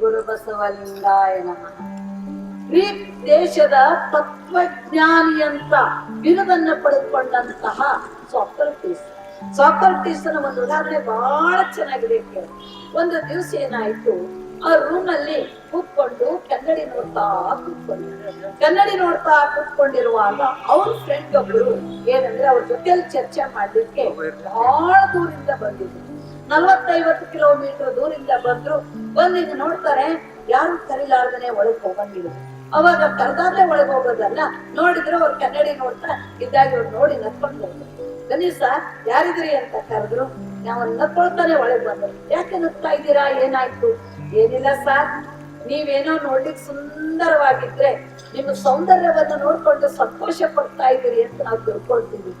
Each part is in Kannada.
ಗುರು ಬಸವಲಿಂಗಾಯ ನಮಃ. ಗ್ರೀಕ್ ದೇಶದ ತತ್ವಜ್ಞಾನಿ ಅಂತ ಬಿರುದನ್ನ ಪಡೆದುಕೊಂಡಂತಹ ಸಾಕ್ರಟೀಸ್. ಸಾಕ್ರಟೀಸ್ ಒಂದು ಉದಾಹರಣೆ ಬಹಳ ಚೆನ್ನಾಗಿದೆ ಒಂದು ದಿವಸ ಏನಾಯ್ತು? ಆ ರೂಮ್ ಅಲ್ಲಿ ಕೂತ್ಕೊಂಡು ಕನ್ನಡಿ ನೋಡ್ತಾ ಕೂತ್ಕೊಂಡಿದ್ರು. ಕನ್ನಡಿ ನೋಡ್ತಾ ಕೂತ್ಕೊಂಡಿರುವಾಗ ಅವ್ರ ಫ್ರೆಂಡ್ ಒಬ್ರು ಏನಂದ್ರೆ ಅವ್ರ ಜೊತೆಯಲ್ಲಿ ಚರ್ಚೆ ಮಾಡ್ಲಿಕ್ಕೆ ಬಹಳ ದೂರಿಂದ ಬಂದಿದ್ರು. ನಲವತ್ತೈವತ್ತು ಕಿಲೋಮೀಟರ್ ದೂರಿಂದ ಬಂದ್ರು. ಬಂದು ಹಿಂಗ್ ನೋಡ್ತಾರೆ, ಯಾರು ಕರಿಲಾರ್ದನೆ ಒಳಗ್ ಹೋಗಂಗಿಲ್ಲ. ಅವಾಗ ಕರ್ದಾಗ್ಲೇ ಒಳಗ್ ಹೋಗೋದಲ್ಲ, ನೋಡಿದ್ರೆ ಅವ್ರ ಕನ್ನಡಿ ನೋಡ್ತಾ ಇದ್ದಾಗ ಇವ್ರು ನೋಡಿ ನಕ್ಕೊಂಡು ಹೋದ್ರು. ಗಣೇಶ ಯಾರಿದ್ರಿ ಅಂತ ಕರೆದ್ರು. ನಾವ್ ನಕ್ಕೊಳ್ತಾನೆ ಒಳಗ್ ಬಂದ್ರು. ಯಾಕೆ ನಕ್ತಾ ಇದ್ದೀರಾ? ಏನಾಯ್ತು? ಏನಿಲ್ಲ ಸರ್. ನೀವೇನೋ ನೋಡ್ಲಿಕ್ಕೆ ಸುಂದರವಾಗಿದ್ರೆ, ನಿಮ್ಮ ಸೌಂದರ್ಯವನ್ನ ನೋಡ್ಕೊಂಡು ಸಂತೋಷ ಪಡ್ತಾ ಇದ್ದೀರಿ ಅಂತ ನಾವು ತಿಳ್ಕೊಳ್ತೀವಿ.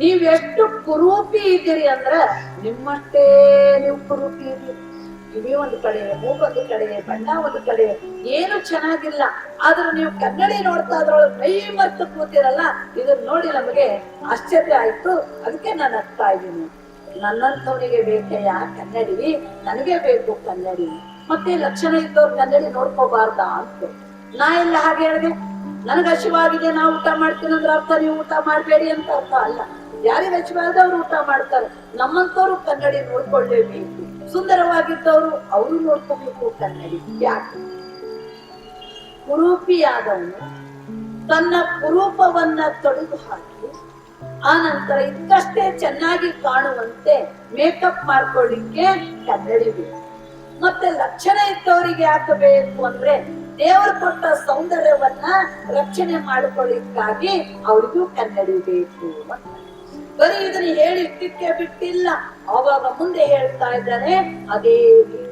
ನೀವ್ ಎಷ್ಟು ಕುರೂಪಿ ಇದ್ದೀರಿ ಅಂದ್ರ ನಿಮ್ಮಷ್ಟೇ ನೀವು ಕುರೂಪಿ ಇದ್ದೀರಿ. ಕಿವಿ ಒಂದು ಕಡೆ ಮೂಗೊಂದು ಕಡೆ ಬಣ್ಣ ಒಂದು ಕಡೆ ಏನು ಚೆನ್ನಾಗಿಲ್ಲ. ಆದ್ರೆ ನೀವು ಕನ್ನಡಿ ನೋಡ್ತಾ ಅದ್ರೊಳಗೆ ಕೈ ಮರ್ತು ಕೂತಿರಲ್ಲ ಇದನ್ನ ನೋಡಿ ನಮಗೆ ಆಶ್ಚರ್ಯ ಆಯ್ತು. ಅದಕ್ಕೆ ನಾನು ಹತ್ತಾ ಇದ್ದೀನಿ. ನನ್ನಂಥವನಿಗೆ ಬೇಕಯ್ಯ, ಕನ್ನಡಿ, ನನಗೆ ಬೇಕು ಕನ್ನಡಿ. ಮತ್ತೆ ಲಕ್ಷಣ ಇದ್ದವ್ರು ಕನ್ನಡಿ ನೋಡ್ಕೋಬಾರ್ದ ಅಂತ. ನಾ ಎಲ್ಲ ಹಾಗೆ ಹೇಳಿದೆ. ನನಗೆ ಹಸಿವಾಗಿದೆ, ನಾ ಊಟ ಮಾಡ್ತೀನಿ ಅಂದ್ರೆ ಅರ್ಥ, ನೀವು ಊಟ ಮಾಡಬೇಡಿ ಅಂತ ಅರ್ಥ ಅಲ್ಲ. ಯಾರಿಗೆ ಅವ್ರು ಊಟ ಮಾಡ್ತಾರೆ ನಮ್ಮಂತವ್ರು ಕನ್ನಡಿ ನೋಡ್ಕೊಳ್ಳೇಬೇಕು. ಸುಂದರವಾಗಿದ್ದವರು ಅವರು ನೋಡ್ಕೋಬೇಕು ಕನ್ನಡಿ. ಯಾಕೆ? ಕುರೂಪಿಯಾದವನು ತನ್ನ ಕುರೂಪವನ್ನ ತೊಡೆದು ಹಾಕಿ, ಆ ನಂತರ ಇದ್ದಷ್ಟೇ ಚೆನ್ನಾಗಿ ಕಾಣುವಂತೆ ಮೇಕಪ್ ಮಾಡ್ಕೊಳ್ಳಿಕ್ಕೆ ಕನ್ನಡಿ ಬೇಕು. ಮತ್ತೆ ಲಕ್ಷಣ ಇದ್ದವರಿಗೆ ಹಾಕಬೇಕು ಅಂದ್ರೆ, ದೇವರು ಕೊಟ್ಟ ಸೌಂದರ್ಯವನ್ನ ರಕ್ಷಣೆ ಮಾಡಿಕೊಳ್ಳಿಕ್ಕಾಗಿ ಅವ್ರಿಗೂ ಕನ್ನಡಿ ಬೇಕು ಅಂತ. ಬರೀ ಇದನ್ನ ಹೇಳಿ ಇಟ್ಟಿಕ್ಕೆ ಬಿಟ್ಟಿಲ್ಲ. ಅವಾಗ ಮುಂದೆ ಹೇಳ್ತಾ ಇದ್ದಾನೆ, ಅದೇ ರೀತಿ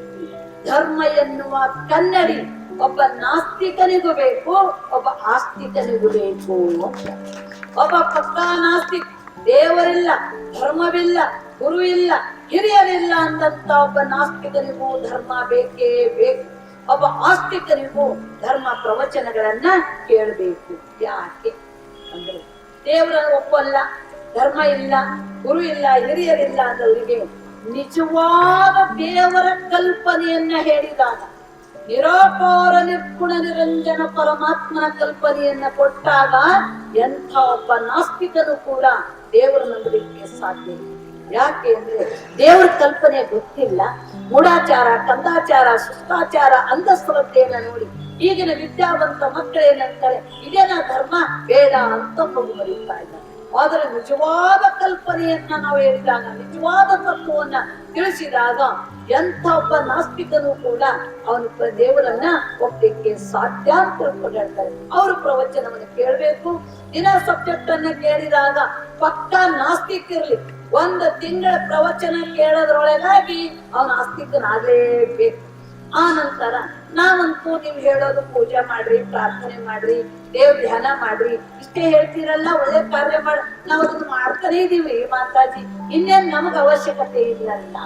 ಧರ್ಮ ಎನ್ನುವ ಕನ್ನಡಿ ಒಬ್ಬ ನಾಸ್ತಿಕನಿಗೂ ಬೇಕು, ಒಬ್ಬ ಆಸ್ತಿಕನಿಗೂ ಬೇಕು ಒಬ್ಬ ಪಕ್ಕಾ ನಾಸ್ತಿಕ್, ದೇವರಿಲ್ಲ, ಧರ್ಮವಿಲ್ಲ ಗುರು ಇಲ್ಲ ಹಿರಿಯರಿಲ್ಲ ಅಂದಂತ ಒಬ್ಬ ನಾಸ್ತಿಕನಿಗೂ ಧರ್ಮ ಬೇಕೇ ಬೇಕು. ಒಬ್ಬ ಆಸ್ತಿಕನಿಗೂ ಧರ್ಮ ಪ್ರವಚನಗಳನ್ನ ಕೇಳಬೇಕು. ಯಾಕೆ? ಅಂದ್ರೆ ದೇವರನ್ನು ಒಪ್ಪಲ್ಲ. ಧರ್ಮ ಇಲ್ಲ, ಗುರು ಇಲ್ಲ ಹಿರಿಯರಿಲ್ಲ ಅನ್ನೋರಿಗೆ ನಿಜವಾದ ದೇವರ ಕಲ್ಪನೆಯನ್ನ ಹೇಳಿದಾಗ ನಿರಾಪಾರ ನಿರ್ಗುಣ ನಿರಂಜನ ಪರಮಾತ್ಮನ ಕಲ್ಪನೆಯನ್ನ ಕೊಟ್ಟಾಗ ಎಂಥ ಒಬ್ಬ ನಾಸ್ತಿಕನು ಕೂಡ ದೇವರ ನಂಬಲಿಕ್ಕೆ ಸಾಧ್ಯ. ಯಾಕೆ ಅಂದ್ರೆ ದೇವರ ಕಲ್ಪನೆ ಗೊತ್ತಿಲ್ಲ. ಮೂಢಾಚಾರ, ಕಂದಾಚಾರ, ಸುಷ್ಟಾಚಾರ, ಅಂಧಶ್ರದ್ಧೆಯನ್ನ ನೋಡಿ ಈಗಿನ ವಿದ್ಯಾವಂತ ಮಕ್ಕಳೇನಂತಾರೆ, ಇದೇನ ಧರ್ಮ ಬೇಡ ಅಂತ ಮಗು ಬರೀತಾ ಇದ್ದಾರೆ. ಆದರೆ ನಿಜವಾದ ಕಲ್ಪನೆಯನ್ನ ನಾವು ಹೇಳಿದಾಗ, ನಿಜವಾದ ತತ್ವವನ್ನ ತಿಳಿಸಿದಾಗ ಎಂಥ ಒಬ್ಬ ನಾಸ್ತಿಕನು ಕೂಡ ಅವನು ದೇವರನ್ನ ಒಪ್ಪಲಿಕ್ಕೆ ಸಾಧ್ಯ ಅಂತ ಹೇಳ್ತಾರೆ ಅವರು ಪ್ರವಚನವನ್ನು ಕೇಳಬೇಕು. ದಿನ ಸಬ್ಜೆಕ್ಟ್ ಅನ್ನ ಕೇಳಿದಾಗ ಪಕ್ಕ ನಾಸ್ತಿಕಿರ್ಲಿ ಒಂದು ತಿಂಗಳ ಪ್ರವಚನ ಕೇಳೋದ್ರೊಳಗಾಗಿ ಅವನ ಆಸ್ತಿಕನಾಗಲೇಬೇಕು ಆ ನಂತರ ನಾವಂತೂ ನೀವ್ ಹೇಳೋದು ಪೂಜೆ ಮಾಡ್ರಿ, ಪ್ರಾರ್ಥನೆ ಮಾಡ್ರಿ ದೇವ್ ಧ್ಯಾನ ಮಾಡ್ರಿ. ಇಷ್ಟೇ ಹೇಳ್ತೀರಲ್ಲ, ಒಳ್ಳೆ ಕಾರ್ಯ ಮಾಡ್, ನಾವು ಅದನ್ನ ಮಾಡ್ತಾನೆ ಇದೀವಿ ಮಾತಾಜಿ. ಇನ್ನೇನ್ ನಮಗ್ ಅವಶ್ಯಕತೆ ಇಲ್ಲ ಅಂತ.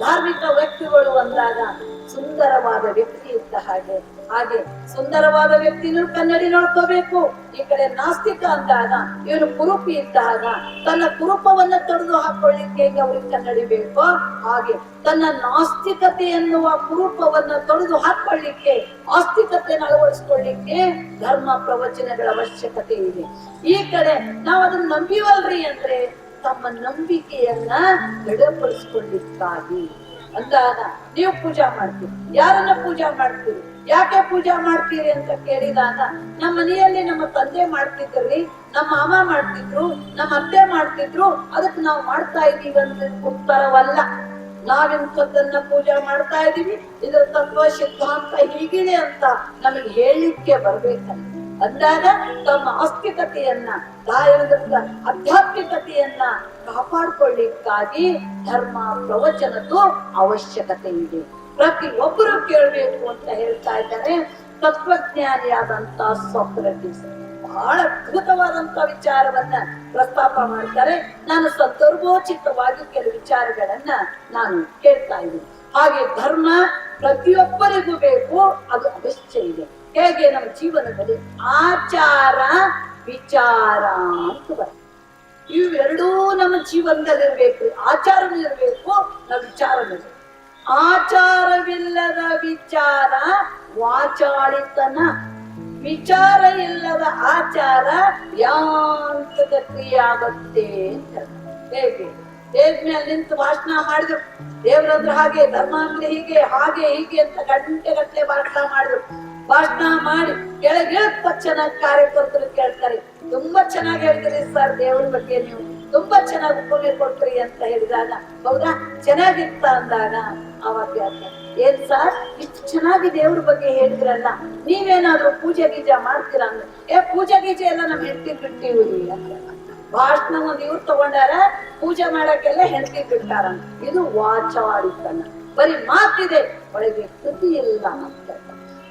ಧಾರ್ಮಿಕ ವ್ಯಕ್ತಿಗಳು ಅಂದಾಗ ಸುಂದರವಾದ ವ್ಯಕ್ತಿ ಇದ್ದ ಹಾಗೆ ಹಾಗೆ ಸುಂದರವಾದ ವ್ಯಕ್ತಿನೂ ಕನ್ನಡಿ ನೋಡ್ಕೋಬೇಕು. ಈ ಕಡೆ ನಾಸ್ತಿಕ ಅಂದಾಗ ಇವನು ಕುರುಪಿ ಇದ್ದಾಗ ತನ್ನ ಕುರುಪವನ್ನ ತೊಡೆದು ಹಾಕೊಳ್ಳಿಕ್ಕೆ ಹೇಗೆ ಅವ್ರಿಗೆ ಕನ್ನಡಿ ಬೇಕೋ ಹಾಗೆ ತನ್ನ ನಾಸ್ತಿಕತೆ ಎನ್ನುವ ಕುರುಪವನ್ನ ತೊಡೆದು ಹಾಕೊಳ್ಳಿಕ್ಕೆ ಆಸ್ತಿಕತೆಯನ್ನು ಅಳವಡಿಸ್ಕೊಳ್ಳಿಕ್ಕೆ ಧರ್ಮ ಪ್ರವಚನಗಳ ಅವಶ್ಯಕತೆ ಇದೆ. ಈ ಕಡೆ ನಾವು ಅದನ್ನ ನಂಬಿವಲ್ರಿ ಅಂದ್ರೆ ತಮ್ಮ ನಂಬಿಕೆಯನ್ನ ದೃಢಪಡಿಸ್ಕೊಳ್ಳಿಕ್ಕಾಗಿ. ಅಂದಾಗ ನೀವು ಪೂಜಾ ಮಾಡ್ತೀರಿ. ಯಾರನ್ನ ಪೂಜಾ ಮಾಡ್ತೀರಿ? ಯಾಕೆ ಪೂಜೆ ಮಾಡ್ತೀರಿ ಅಂತ ಕೇಳಿದಾಗ, ನಮ್ಮ ಮನೆಯಲ್ಲಿ ನಮ್ಮ ತಂದೆ ಮಾಡ್ತಿದ್ರಿ ನಮ್ಮ ಮಾಮ ಮಾಡ್ತಿದ್ರು, ನಮ್ಮ ಅತ್ತೆ ಮಾಡ್ತಿದ್ರು, ಅದಕ್ಕೆ ನಾವು ಮಾಡ್ತಾ ಇದ್ದೀವಿ ಅಂತ ಉತ್ತರವಲ್ಲ. ನಾವಿಂಥದ್ದನ್ನ ಪೂಜೆ ಮಾಡ್ತಾ ಇದೀವಿ ಇದರ ತತ್ವ ಸಿದ್ಧಾಂತ ಹೀಗಿದೆ ಅಂತ ನಮಗೆ ಹೇಳಲಿಕ್ಕೆ ಬರ್ಬೇಕಲ್ಲ. ಅಂದಾಗ ತಮ್ಮ ಆಸ್ತಿಕತೆಯನ್ನ ದಾಯದ ಆಧ್ಯಾತ್ಮಿಕತೆಯನ್ನ ಕಾಪಾಡ್ಕೊಳ್ಳಿಕ್ಕಾಗಿ ಧರ್ಮ ಪ್ರವಚನದ್ದು ಅವಶ್ಯಕತೆ ಇದೆ. ಪ್ರತಿ ಒಬ್ಬರು ಕೇಳಬೇಕು ಅಂತ ಹೇಳ್ತಾ ಇದ್ದಾರೆ. ತತ್ವಜ್ಞಾನಿಯಾದಂತ ಸಾಕ್ರಟಿಸ್. ಬಹಳ ಅದ್ಭುತವಾದಂತ ವಿಚಾರವನ್ನ ಪ್ರಸ್ತಾಪ ಮಾಡ್ತಾರೆ. ನಾನು ಸಂದರ್ಭೋಚಿತವಾಗಿ ಕೆಲವು ವಿಚಾರಗಳನ್ನ ನಾನು ಕೇಳ್ತಾ ಇದ್ದೀನಿ. ಹಾಗೆ ಧರ್ಮ ಪ್ರತಿಯೊಬ್ಬರಿಗೂ ಬೇಕು, ಅದು ಅವಶ್ಯ ಇದೆ. ಹೇಗೆ ನಮ್ಮ ಜೀವನದಲ್ಲಿ? ಆಚಾರ, ವಿಚಾರ ಅಂತ ಬರ್ತದೆ. ಇವೆರಡೂ ನಮ್ಮ ಜೀವನದಲ್ಲಿ ಇರಬೇಕು ಆಚಾರನೂ ಇರಬೇಕು, ನಮ್ಮ ವಿಚಾರನೂ ಆಚಾರವಿಲ್ಲದ ವಿಚಾರ, ವಾಚಾಳಿತನ ವಿಚಾರ ಇಲ್ಲದ ಆಚಾರ ಯಾಂತ್ರಿಕ ಕ್ರಿಯೆ ಆಗುತ್ತೆ ಅಂತ. ಹೇಗೆ? ದೇವ್ ನಿಂತು ಭಾಷಣ ಮಾಡಿದ್ರು. ದೇವರಂದ್ರೆ ಹಾಗೆ, ಧರ್ಮ ಅಂದ್ರೆ ಹೀಗೆ, ಹಾಗೆ ಹೀಗೆ ಅಂತ ಗಂಟೆ ಗಟ್ಟಲೆ ಭಾಷಣ ಮಾಡಿದ್ರು. ಭಾಷಣ ಮಾಡಿ ಕೆಳಗೆ ಪಚ್ಚನ ಕಾರ್ಯಕರ್ತರು ಕೇಳ್ತಾರೆ. ತುಂಬಾ ಚೆನ್ನಾಗಿ ಹೇಳ್ತೀರಿ ಸರ್ ದೇವ್ರ ಬಗ್ಗೆ ನೀವು. ತುಂಬಾ ಚೆನ್ನಾಗಿ ಉಪಯೋಗ ಕೊಟ್ರಿ ಅಂತ ಹೇಳಿದಾಗ, ಹೌದಾ? ಚೆನ್ನಾಗಿತ್ತ ಅಂದಾಗ ಹೇಳ್ತಾರೆ, ಏನ್ ಸರ್? ಇಷ್ಟು ಚೆನ್ನಾಗಿ ದೇವ್ರ ಬಗ್ಗೆ ಹೇಳಿದ್ರಲ್ಲ ನೀವೇನಾದ್ರೂ ಪೂಜೆ ಗೀಜೆ ಮಾಡ್ತೀರಾ ಅಂದ್ರೆ? ಏ ಪೂಜೆ ಗೀಜೆ ಎಲ್ಲ ನಮ್ ಹೆಂಡತಿ ಬಿಟ್ಟಿವಿ ಭಾಷಣ ಒಂದ್ ಇವ್ರು ತಗೊಂಡಾರ ಪೂಜೆ ಮಾಡಕ್ಕೆಲ್ಲ ಹೆಂಡತಿ ಬಿಟ್ಟಾರ ಇದು ವಾಚವಾಡಿತನ. ಬರೀ ಮಾತಿದೆ ಒಳಗೆ ಕೃತಿ ಇಲ್ಲ ಅಂತ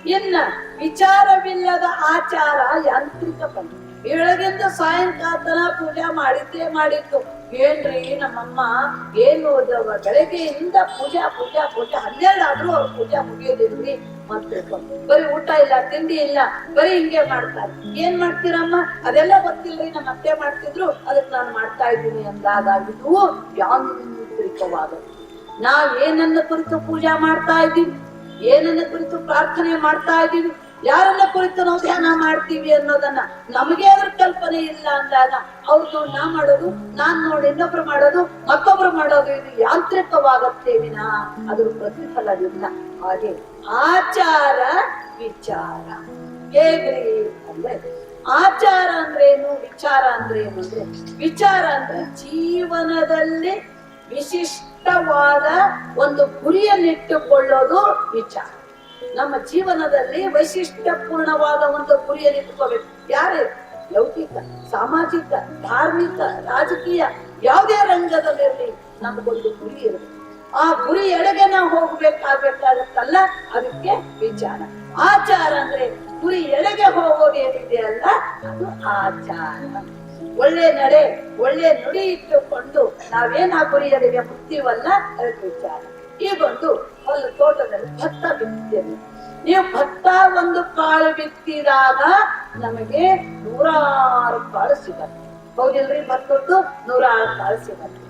ಇನ್ನ ವಿಚಾರವಿಲ್ಲದ ಆಚಾರ ಯಾಂತ್ರಿಕ ಬಂದ ಬೆಳಗಿಂದ ಸಾಯಂಕಾಲ ಪೂಜೆ ಮಾಡಿದ್ದೇ ಮಾಡಿತ್ತು ಏನ್ರಿ ನಮ್ಮಮ್ಮ, ಏನು ಬೆಳಗ್ಗೆಯಿಂದ ಪೂಜಾ ಪೂಜಾ, ಪೂಜೆ. ಹನ್ನೆರಡು ಆದ್ರೂ ಅವ್ರ ಪೂಜಾ ಮುಗಿಯೋದಿಲ್ರಿ. ಮತ್ತೆ ಬರೀ ಊಟ ಇಲ್ಲ, ತಿಂಡಿ ಇಲ್ಲ, ಬರೀ ಹಿಂಗೆ ಮಾಡ್ತಾರೆ. ಏನ್ ಮಾಡ್ತೀರಮ್ಮ? ಅದೆಲ್ಲ ಗೊತ್ತಿಲ್ರಿ. ನಮ್ಮ ಅತ್ತೆ ಮಾಡ್ತಿದ್ರು ಅದಕ್ಕೆ ನಾನು ಮಾಡ್ತಾ ಇದ್ದೀನಿ ಅಂದಾಗ ಯಾಂತ್ರಿಕವಾದ ನಾವ್ ಏನನ್ನ ಕುರಿತು ಪೂಜಾ ಮಾಡ್ತಾ ಇದ್ದೀವಿ, ಏನನ್ನ ಕುರಿತು ಪ್ರಾರ್ಥನೆ ಮಾಡ್ತಾ ಇದ್ದೀವಿ ಯಾರನ್ನ ಕುರಿತು ನಾವು ಧ್ಯಾನ ಮಾಡ್ತೀವಿ ಅನ್ನೋದನ್ನ ನಮಗೆ ಅದ್ರ ಕಲ್ಪನೆ ಇಲ್ಲ ಅಂದಾಗ ಅವ್ರದ್ದು ನಾ ಮಾಡೋದು, ನಾನ್ ನೋಡಿ ಇನ್ನೊಬ್ರು ಮಾಡೋದು, ಮತ್ತೊಬ್ರು ಮಾಡೋದು ಇದು ಯಾಂತ್ರಿಕವಾಗತ್ತೆ ವಿನ ಅದ್ರ ಪ್ರತಿಫಲವಿಲ್ಲ. ಹಾಗೆ ಆಚಾರ ವಿಚಾರ. ಹೇಗ್ರಿ ಅಂದ್ರೆ ಆಚಾರ ಅಂದ್ರೆ ಏನು, ವಿಚಾರ ಅಂದ್ರೇನು ಅಂದ್ರೆ ವಿಚಾರ ಅಂದ್ರೆ ಜೀವನದಲ್ಲಿ ವಿಶಿಷ್ಟವಾದ ಒಂದು ಗುರಿಯನ್ನಿಟ್ಟುಕೊಳ್ಳೋದು ವಿಚಾರ. ನಮ್ಮ ಜೀವನದಲ್ಲಿ ವೈಶಿಷ್ಟ್ಯಪೂರ್ಣವಾದ ಒಂದು ಗುರಿಯಲ್ಲಿ ಇಟ್ಕೋಬೇಕು ಯಾರೇ? ಲೌಕಿಕ, ಸಾಮಾಜಿಕ, ಧಾರ್ಮಿಕ, ರಾಜಕೀಯ, ಯಾವುದೇ ರಂಗದಲ್ಲಿರಲಿ ನಮಗೊಂದು ಗುರಿ ಇರಬೇಕು ಆ ಗುರಿ ಎಡೆಗೆ ನಾವು ಹೋಗ್ಬೇಕಾಗಬೇಕಾಗತ್ತಲ್ಲ? ಅದಕ್ಕೆ ವಿಚಾರ. ಆಚಾರ ಅಂದ್ರೆ ಗುರಿ ಎಡೆಗೆ ಹೋಗೋದು ಏನಿದೆ ಅಲ್ಲ? ಅದು ಆಚಾರ. ಒಳ್ಳೆ ನಡೆ, ಒಳ್ಳೆ ನುಡಿ ಇಟ್ಟುಕೊಂಡು ನಾವೇನ್ ಆ ಗುರಿಯರಿಗೆ ಮುಟ್ತೀವಲ್ಲ ಅದಕ್ಕೆ ವಿಚಾರ. ಈಗೊಂದು ಒಂದು ತೋಟದಲ್ಲಿ ಭತ್ತ ಬಿತ್ತಿದ್ದೇವೆ. ನೀವು ಭತ್ತ ಒಂದು ಕಾಳು ಬಿತ್ತಿದಾಗ ನಮಗೆ ನೂರಾರು ಕಾಳು ಸಿಗತ್ತೆ. ಹೌದಿಲ್ರಿ? ಭತ್ತದ್ದು ನೂರಾರು ಕಾಳು ಸಿಗತ್ತೆ.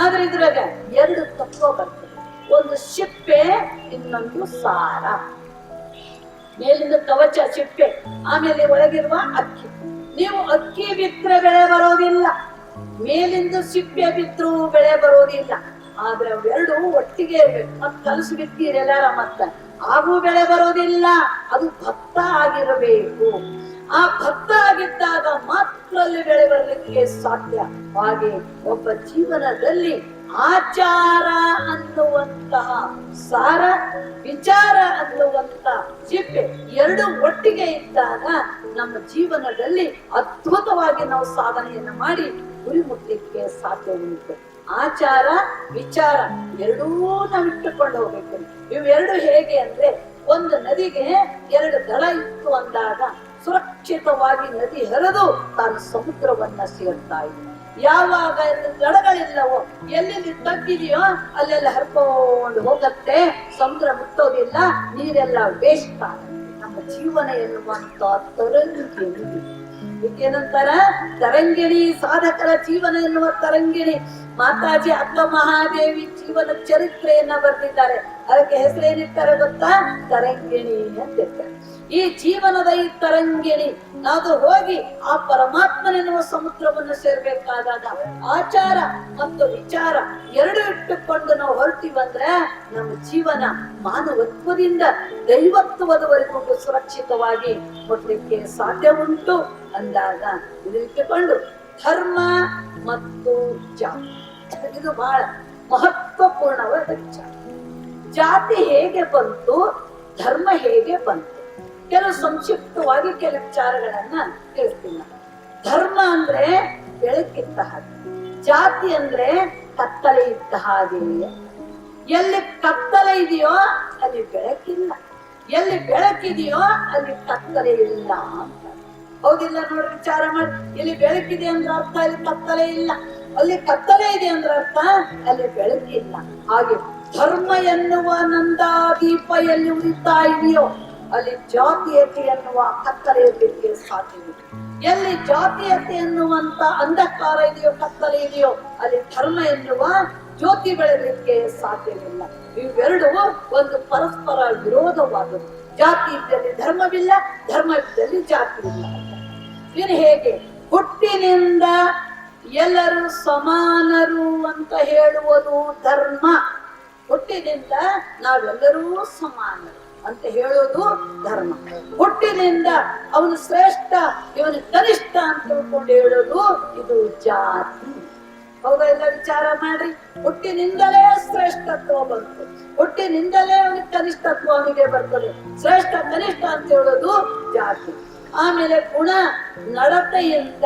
ಆದ್ರೆ ಇದ್ರಾಗ ಎರಡು ತತ್ವ ಬರ್ತದೆ. ಒಂದು ಸಿಪ್ಪೆ ಇನ್ನೊಂದು ಸಾರ. ಮೇಲಿಂದ ಕವಚ ಸಿಪ್ಪೆ ಆಮೇಲೆ ಒಳಗಿರುವ ಅಕ್ಕಿ. ನೀವು ಅಕ್ಕಿ ಬಿತ್ತರೆ ಬೆಳೆ ಬರೋದಿಲ್ಲ. ಮೇಲಿಂದ ಸಿಪ್ಪೆ ಬಿತ್ತರೂ ಬೆಳೆ ಬರೋದಿಲ್ಲ. ಆದ್ರೆ ಅವೆರಡು ಒಟ್ಟಿಗೆ ಇರ್ಬೇಕು ಮತ್ ಕಲಸು ಬಿತ್ತೀರಿ ಎಲ್ಲಾರ ಮತ್ತ. ಆಗೂ ಬೆಳೆ ಬರೋದಿಲ್ಲ, ಅದು ಭತ್ತ ಆಗಿರಬೇಕು. ಆ ಭತ್ತ ಆಗಿದ್ದಾಗ ಮಾತ್ರ ಅಲ್ಲಿ ಬೆಳೆ ಬರಲಿಕ್ಕೆ ಸಾಧ್ಯ. ಹಾಗೆ ಒಬ್ಬ ಜೀವನದಲ್ಲಿ ಆಚಾರ ಅನ್ನುವಂತಹ, ಸಾರ, ವಿಚಾರ ಅನ್ನುವಂತ ಜಿಪ್ಪೆ ಎರಡು ಒಟ್ಟಿಗೆ ಇದ್ದಾಗ ನಮ್ಮ ಜೀವನದಲ್ಲಿ ಅದ್ಭುತವಾಗಿ ನಾವು ಸಾಧನೆಯನ್ನು ಮಾಡಿ ಗುರಿ ಮುಟ್ಟಲಿಕ್ಕೆ ಸಾಧ್ಯ ಉಂಟು ಆಚಾರ, ವಿಚಾರ ಎರಡೂ ನಾವು ಇಟ್ಟುಕೊಂಡು ಹೋಗ್ಬೇಕು. ಇವೆರಡು ಹೇಗೆ ಅಂದ್ರೆ ಒಂದು ನದಿಗೆ ಎರಡು ದಳ ಇತ್ತು ಅಂದಾಗ ಸುರಕ್ಷಿತವಾಗಿ ನದಿ ಹರಿದು ತಾನು ಸಮುದ್ರವನ್ನ ಸೇರ್ತಾ ಇದೆ. ಯಾವಾಗ ಇಲ್ಲಿ ದಡಗಳಿಲ್ಲವೋ ಎಲ್ಲೆಲ್ಲಿ ತಗ್ಗಿದೆಯೋ ಅಲ್ಲೆಲ್ಲ ಹರ್ಕೊಂಡು ಹೋಗತ್ತೆ, ಸಮುದ್ರ ಮುಟ್ಟೋದಿಲ್ಲ, ನೀರೆಲ್ಲ ವೇಸ್ಟ್ ಆಗುತ್ತೆ. ನಮ್ಮ ಜೀವನ ಎನ್ನುವಂತ ತರಂಗಿಣಿ ಏನಂತಾರ ತರಂಗಿಣಿ ಸಾಧಕರ ಜೀವನ ಎನ್ನುವ ತರಂಗಿಣಿ ಮಾತಾಜಿ ಅಕ್ಕ ಮಹಾದೇವಿ ಜೀವನ ಚರಿತ್ರೆಯನ್ನ ಬರೆದಿದ್ದಾರೆ. ಅದಕ್ಕೆ ಹೆಸರೇನಿರ್ತಾರೆ ಗೊತ್ತಾ? ತರಂಗಿಣಿ ಅಂತ ಈ ಜೀವನದ ಈ ತರಂಗಿಣಿ ನಾವು ಹೋಗಿ ಆ ಪರಮಾತ್ಮನೆನ್ನುವ ಸಮುದ್ರವನ್ನು ಸೇರ್ಬೇಕಾದಾಗ ಆಚಾರ ಮತ್ತು ವಿಚಾರ ಎರಡು ಇಟ್ಟುಕೊಂಡು ನಾವು ಹೊರಟಿವಂದ್ರೆ ನಮ್ಮ ಜೀವನ ಮಾನವತ್ವದಿಂದ ದೈವತ್ವದವರೆಗೂ ಸುರಕ್ಷಿತವಾಗಿ ಕೊಡ್ಲಿಕ್ಕೆ ಸಾಧ್ಯ ಉಂಟು ಅಂದಾಗ ಇದನ್ನಿಟ್ಟುಕೊಂಡು ಧರ್ಮ ಮತ್ತು ಜಾತಿ. ಇದು ಬಹಳ ಮಹತ್ವಪೂರ್ಣವಾದ ವಿಚಾರ. ಜಾತಿ ಹೇಗೆ ಬಂತು, ಧರ್ಮ ಹೇಗೆ ಬಂತು? ಕೆಲವು ಸಂಕ್ಷಿಪ್ತವಾಗಿ ಕೆಲವು ವಿಚಾರಗಳನ್ನ ತಿಳಿಸ್ತೀನಿ. ಧರ್ಮ ಅಂದ್ರೆ ಬೆಳಕಿದ್ದ ಹಾಗೆ, ಜಾತಿ ಅಂದ್ರೆ ಕತ್ತಲೆ ಇದ್ದ ಹಾಗೆ. ಎಲ್ಲಿ ಕತ್ತಲೆ ಇದೆಯೋ ಅಲ್ಲಿ ಬೆಳಕಿಲ್ಲ. ಎಲ್ಲಿ ಬೆಳಕಿದೆಯೋ ಅಲ್ಲಿ ಕತ್ತಲೆ ಇಲ್ಲ ಹೌದಿಲ್ಲ ನೋಡಿ, ವಿಚಾರ ಮಾಡಿ. ಇಲ್ಲಿ ಬೆಳಕಿದೆ ಅಂದ್ರೆ ಅರ್ಥ, ಇಲ್ಲಿ ಕತ್ತಲೆ ಇಲ್ಲ. ಅಲ್ಲಿ ಕತ್ತಲೆ ಇದೆ ಅಂದ್ರೆ ಅರ್ಥ, ಅಲ್ಲಿ ಬೆಳಕಿಲ್ಲ ಹಾಗೆ ಧರ್ಮ ಎನ್ನುವ ನಂದಾದೀಪ ಎಲ್ಲಿ ಉರಿತಾ ಇದೆಯೋ, ಅಲ್ಲಿ ಜಾತೀಯತೆ ಎನ್ನುವ ಕತ್ತಲೆ ಇರಲಿಕ್ಕೆ ಸಾಧ್ಯವಿದೆ ಎಲ್ಲಿ ಜಾತೀಯತೆ ಎನ್ನುವಂತ ಅಂಧಕಾರ ಇದೆಯೋ, ಕತ್ತಲೆ ಇದೆಯೋ, ಅಲ್ಲಿ ಧರ್ಮ ಎನ್ನುವ ಜ್ಯೋತಿ ಬೆಳೆಯಲಿಕ್ಕೆ ಸಾಧ್ಯವಿಲ್ಲ. ಇವೆರಡು ಒಂದು ಪರಸ್ಪರ ವಿರೋಧವಾದದ್ದು. ಜಾತಿ ಇದ್ದಲ್ಲಿ ಧರ್ಮವಿಲ್ಲ ಧರ್ಮ ಇದ್ದಲ್ಲಿ ಜಾತಿ ಇಲ್ಲ. ಇನ್ನು ಹೇಗೆ? ಹುಟ್ಟಿನಿಂದ ಎಲ್ಲರೂ ಸಮಾನರು ಅಂತ ಹೇಳುವುದು ಧರ್ಮ. ಹುಟ್ಟಿನಿಂದ ನಾವೆಲ್ಲರೂ ಸಮಾನರು ಅಂತ ಹೇಳೋದು ಧರ್ಮ. ಹುಟ್ಟಿನಿಂದ ಅವನು ಶ್ರೇಷ್ಠ, ಇವನು ಕನಿಷ್ಠ ಅಂತ ತಿಳ್ಕೊಂಡು ಹೇಳೋದು ಇದು ಜಾತಿ. ಎಲ್ಲ ವಿಚಾರ ಮಾಡ್ರಿ. ಹುಟ್ಟಿನಿಂದಲೇ ಶ್ರೇಷ್ಠತ್ವ ಬಂತು. ಹುಟ್ಟಿನಿಂದಲೇ ಅವನಿಗೆ ಕನಿಷ್ಠತ್ವ ಅವನಿಗೆ ಬರ್ತದೆ. ಶ್ರೇಷ್ಠ, ಕನಿಷ್ಠ ಅಂತ ಹೇಳೋದು ಜಾತಿ. ಆಮೇಲೆ ಗುಣ, ನಡತೆಯಿಂದ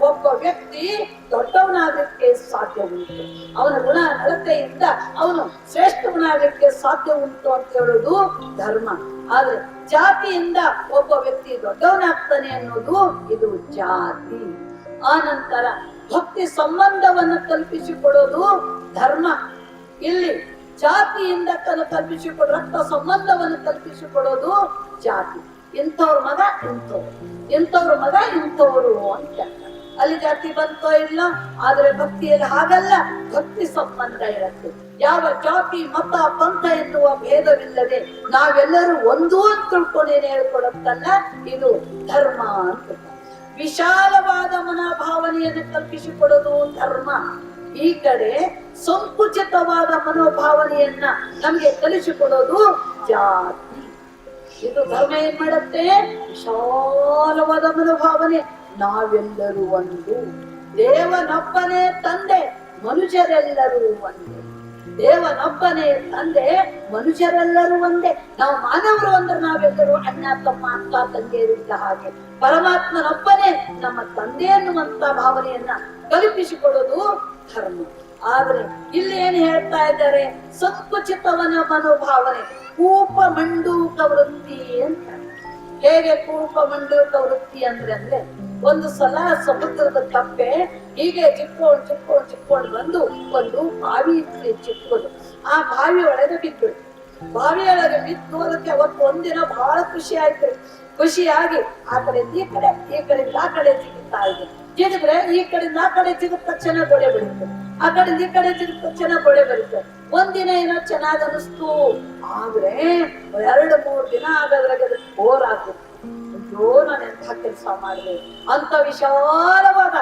ಒಬ್ಬ ವ್ಯಕ್ತಿ ದೊಡ್ಡವನಾಗಕ್ಕೆ ಸಾಧ್ಯ ಉಂಟು. ಅವನ ಗುಣ, ನಡತೆಯಿಂದ ಅವನು ಶ್ರೇಷ್ಠವನಾಗಕ್ಕೆ ಸಾಧ್ಯ ಉಂಟು ಅಂತ ಹೇಳೋದು ಧರ್ಮ. ಆದ್ರೆ ಜಾತಿಯಿಂದ ಒಬ್ಬ ವ್ಯಕ್ತಿ ದೊಡ್ಡವನಾಗ್ತಾನೆ ಅನ್ನೋದು ಇದು ಜಾತಿ. ಆನಂತರ ಭಕ್ತಿ ಸಂಬಂಧವನ್ನು ಕಲ್ಪಿಸಿಕೊಡೋದು ಧರ್ಮ. ಇಲ್ಲಿ ಜಾತಿಯಿಂದ ಕಲ್ ಕಲ್ಪಿಸಿಕೊಡ ರಕ್ತ ಸಂಬಂಧವನ್ನು ಕಲ್ಪಿಸಿಕೊಡೋದು ಜಾತಿ. ಇಂಥವ್ರ ಮಗ ಇಂಥವ್ರು. ಇಂಥವ್ರ ಮಗ ಇಂಥವ್ರು ಅಂತ. ಅಲ್ಲಿ ಜಾತಿ ಬಂತೋ ಇಲ್ಲ, ಆದ್ರೆ ಭಕ್ತಿಯಲ್ಲಿ ಹಾಗಲ್ಲ, ಭಕ್ತಿ ಸಂಬಂಧ ಇರುತ್ತೆ. ಯಾವ ಜಾತಿ, ಮತ, ಪಂಥ ಎನ್ನುವ ಭೇದವಿಲ್ಲದೆ ನಾವೆಲ್ಲರೂ ಒಂದೂ ತಿಳ್ಕೊಂಡೇನೆ ಹೇಳ್ಕೊಡತ್ತಲ್ಲ ಇದು ಧರ್ಮ ಅಂತ. ವಿಶಾಲವಾದ ಮನೋಭಾವನೆಯನ್ನು ಕಲ್ಪಿಸಿಕೊಡೋದು ಧರ್ಮ. ಈ ಕಡೆ ಸಂಕುಚಿತವಾದ ಮನೋಭಾವನೆಯನ್ನ ನಮ್ಗೆ ಕಲಿಸಿಕೊಡೋದು ಜಾತಿ. ಇದು ಧರ್ಮ ಏನ್ ಮಾಡುತ್ತೆ? ವಿಶಾಲವಾದ ಮನೋಭಾವನೆ. ನಾವೆಲ್ಲರೂ ಒಂದು. ದೇವನೊಬ್ಬನೇ ತಂದೆ, ಮನುಷ್ಯರೆಲ್ಲರೂ ಒಂದೇ. ದೇವನೊಬ್ಬನೇ ತಂದೆ, ಮನುಷ್ಯರೆಲ್ಲರೂ ಒಂದೇ. ನಾವು ಮಾನವರು ಅಂದ್ರೆ ನಾವೆಲ್ಲರೂ ಅಣ್ಣ ತಮ್ಮ ಅಕ್ಕ ತಂಗಿಯರಿದ್ದ ಹಾಗೆ. ಪರಮಾತ್ಮನೊಬ್ಬನೇ ನಮ್ಮ ತಂದೆ ಅನ್ನುವಂತ ಭಾವನೆಯನ್ನ ಕಲ್ಪಿಸಿಕೊಡೋದು ಧರ್ಮ. ಆದ್ರೆ ಇಲ್ಲಿ ಏನ್ ಹೇಳ್ತಾ ಇದ್ದಾರೆ? ಸಂಕುಚಿತವನ ಮನೋಭಾವನೆ. ಕೂಪ ಮಂಡೂಕ ವೃತ್ತಿ ಅಂತ. ಹೇಗೆ ಕೂಪ ಮಂಡೂಕ ವೃತ್ತಿ ಅಂದ್ರೆ ಅಂದ್ರೆ ಒಂದು ಸಲ ಸಮುದ್ರದ ಕಪ್ಪೆ ಹೀಗೆ ಚಿಕ್ಕೊಂಡು ಚಿಕ್ಕೊಂಡು ಚಿಕ್ಕೊಂಡು ಬಂದು ಒಂದು ಬಾವಿ ಇತ್ತು ಚಿಕ್ಕದು ಆ ಬಾವಿ ಒಳಗೆ ಬಿದ್ದು ಒಳಗೆ ಬಿದ್ದು ಅದಕ್ಕೆ ಅವತ್ತು ಒಂದಿನ ಬಹಳ ಖುಷಿ ಆಯ್ತು. ಖುಷಿಯಾಗಿ ಆ ಕಡೆ ಈ ಕಡೆ, ಈ ಕಡೆಯಿಂದ ಆ ಕಡೆ ಸಿಗುತ್ತಾ ಇದೆ ಜಿಗಿದ್ರೆ ಈ ಕಡೆಯಿಂದ ಆ ಕಡೆ ಸಿಗುತ್ತ ತಕ್ಷಣ ಗೊಳೆ ಬರುತ್ತೆ. ಆ ಕಡೆ ಈ ಕಡೆ ಸಿಗುತ್ತ ತಕ್ಷಣ ಗೊಳೆ ಬರುತ್ತೆ. ಒಂದಿನ ಏನೋ ಚೆನ್ನಾಗ್ ಅನಿಸ್ತು ಆದ್ರೆ ಎರಡು ಮೂರು ದಿನ ಆಗೋದ್ರಾಗ ಬೋರ್ ಆಗ್ಬಿಟ್ಟು ಅಯ್ಯೋ ನಾನು ಎಂಥ ಕೆಲಸ ಮಾಡಿದೆ. ಅಂತ ವಿಶಾಲವಾದ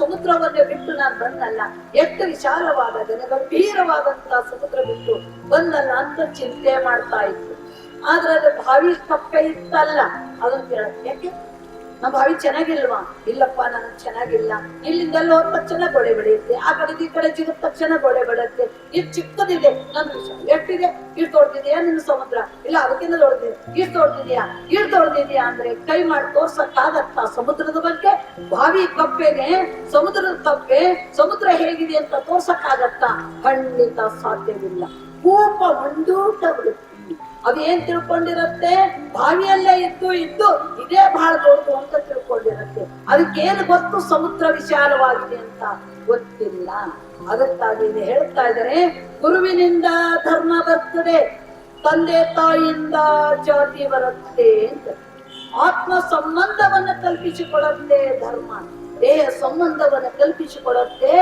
ಸಮುದ್ರವನ್ನೇ ಬಿಟ್ಟು ನಾನು ಬಂದಲ್ಲ, ಎಷ್ಟು ವಿಶಾಲವಾದ ಗಂಭೀರವಾದಂತ ಸಮುದ್ರ ಬಿಟ್ಟು ಬಂದಲ್ಲ ಅಂತ ಚಿಂತೆ ಮಾಡ್ತಾ ಇತ್ತು ಆದ್ರೆ ಅದು ಭಾವಿ ಸಪ್ಪೆ ಇತ್ತಲ್ಲ ಅದನ್ನ ಕೇಳಕ್ಕೆ ಯಾಕೆ? ನಮ್ಮ ಬಾವಿ ಚೆನ್ನಾಗಿಲ್ವಾ? ಇಲ್ಲಪ್ಪ ನನಗೆ ಚೆನ್ನಾಗಿಲ್ಲ. ಇಲ್ಲಿಂದ ಹೋದ ತಕ್ಷಣ ಗೊಳೆ ಬೆಳೆಯುತ್ತೆ ಆ ಕಡೆ ಈ ಕಡೆ ಜಿಗಿದ ತಕ್ಷಣ ಗೋಡೆ ಬೆಳೆಯುತ್ತೆ ಇದು ಚಿಕ್ಕದಿದೆ. ವಿಷಯ ಎಷ್ಟಿದೆ ಇಷ್ಟು ತೋಡ್ತಿದ್ಯಾ ನಿನ್ನ ಸಮುದ್ರ? ಇಲ್ಲ, ಅದಕ್ಕಿಂತ ದೊಡ್ಡದಿದೆ. ಇಷ್ಟು ತೋಡ್ತಿದ್ಯಾ? ಇಷ್ಟು ತೋಡ್ತಿದ್ಯಾ ಅಂದ್ರೆ ಕೈ ಮಾಡಿ ತೋರ್ಸಕ್ಕಾಗತ್ತ ಸಮುದ್ರದ ಬಗ್ಗೆ? ಬಾವಿ ಕಪ್ಪೆಗೆ, ಸಮುದ್ರದ ತಪ್ಪೆ, ಸಮುದ್ರ ಹೇಗಿದೆ ಅಂತ ತೋರ್ಸಕ್ಕಾಗತ್ತಾ? ಖಂಡಿತ ಸಾಧ್ಯವಿಲ್ಲ. ಕೂಪ ಮಂಡೂಟ ವೃತ್ತಿ ಅದೇನ್ ತಿಳ್ಕೊಂಡಿರತ್ತೆ? ಬಾವಿಯಲ್ಲೇ ಇದ್ದು ಇದ್ದು ಇದೇ ಬಹಳ ದೊಡ್ಡದು ಅಂತ ತಿಳ್ಕೊಂಡಿರತ್ತೆ. ಅದಕ್ಕೇನು ಗೊತ್ತು ಸಮುದ್ರ ವಿಶಾಲವಾಗಿದೆ ಅಂತ? ಗೊತ್ತಿಲ್ಲ. ಅದಕ್ಕಾಗಿ ಹೇಳ್ತಾ ಇದ್ದಾರೆ, ಗುರುವಿನಿಂದ ಧರ್ಮ ಬರ್ತದೆ, ತಂದೆ ತಾಯಿಯಿಂದ ಜಾತಿ ಬರುತ್ತೆ ಅಂತ. ಆತ್ಮ ಸಂಬಂಧವನ್ನ ಕಲ್ಪಿಸಿಕೊಡತ್ತೆ ಧರ್ಮ. ದೇಹ ಸಂಬಂಧವನ್ನ ಕಲ್ಪಿಸಿಕೊಡತ್ತೆ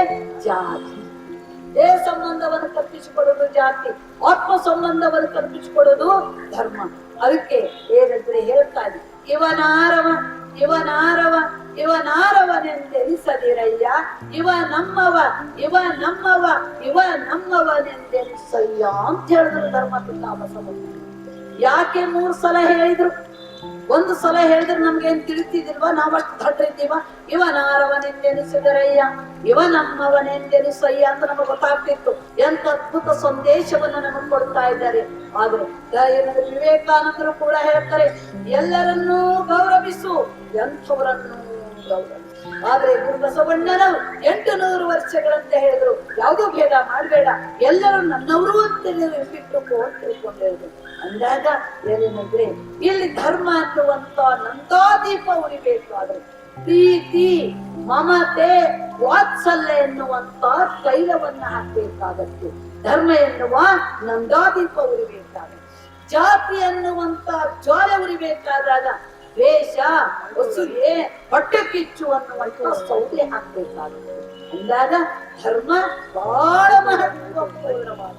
ಜಾತಿ. ದೇಹ ಸಂಬಂಧವನ್ನು ಕಲ್ಪಿಸಿಕೊಡೋದು ಜಾತಿ, ಆತ್ಮ ಸಂಬಂಧವನ್ನು ಕಲ್ಪಿಸಿಕೊಡೋದು ಧರ್ಮ. ಅದಕ್ಕೆ ಏನಂದ್ರೆ ಹೇಳ್ತಾ ಇದೆ ಇವನಾರವ ಇವನಾರವ, ಇವನಾರವನೆಂದೆನಿಸದಿರಯ್ಯ ಇವ ನಮ್ಮವ ಇವ ನಮ್ಮವ ಇವ ನಮ್ಮವನೆಂದೆನಿಸಯ್ಯ ಅಂತ ಹೇಳಿದ್ರು ಧರ್ಮ ಯಾಕೆ ಮೂರು ಸಲ ಹೇಳಿದ್ರು? ಒಂದು ಸಲ ಹೇಳಿದ್ರೆ ನಮ್ಗೆ ಏನ್ ತಿಳಿತಿದಿಲ್ವಾ? ನಾವಷ್ಟು ದೊಡ್ಡ ಇದ್ದೀವ ಇವನಾರವನೆಂದೆನಿಸಿದರಯ್ಯ ಇವ ನಮ್ಮವನೆಂದೆನಿಸಯ್ಯ ಅಂತ ನಮಗೆ ಗೊತ್ತಾಗ್ತಿತ್ತು. ಎಂತ ಅದ್ಭುತ ಸಂದೇಶವನ್ನು ನಮಗೆ ಕೊಡ್ತಾ ಇದ್ದಾರೆ. ಆದ್ರೆ ವಿವೇಕಾನಂದರು ಕೂಡ ಹೇಳ್ತಾರೆ, ಎಲ್ಲರನ್ನೂ ಗೌರವಿಸು, ಎಂಥವರನ್ನು ಗೌರವಿಸು. ಆದ್ರೆ ಗುರು ಎಂಟು ನೂರು ವರ್ಷಗಳಂತ ಹೇಳಿದ್ರು. ಯಾವುದೋ ಭೇದ ಮಾಡಬೇಡ. ಎಲ್ಲರೂ ನನ್ನವರು ಅಂತ ಇಟ್ಟು ಅಂತ ಹೇಳಿದ್ರು. ಅಂದಾಗ ಏನೇನಂದ್ರೆ ಇಲ್ಲಿ ಧರ್ಮ ಅನ್ನುವಂತ ಉರಿಬೇಕು ಆದ್ರೆ. ಪ್ರೀತಿ, ಮಮತೆ, ವಾತ್ಸಲ್ಯ ಎನ್ನುವಂತ ತೈಲವನ್ನ ಹಾಕ್ಬೇಕಾಗತ್ತೆ. ಧರ್ಮ ಎನ್ನುವ ನಂದಾದೀಪ ಉರಿಬೇಕಾಗತ್ತೆ. ಜಾತಿ ಅನ್ನುವಂತ ಜ್ವಾಲ ಉರಿಬೇಕಾದಾಗ ದ್ವೇಷ ಹೊಸುಗೆ ಹೊಟ್ಟೆ ಕಿಚ್ಚು ಅನ್ನುವಂತ ಸೌದೆ ಹಾಕ್ಬೇಕಾಗುತ್ತೆ. ಅಂದಾಗ ಧರ್ಮ ಬಹಳ ಮಹತ್ವಪೂರ್ಣವಾದ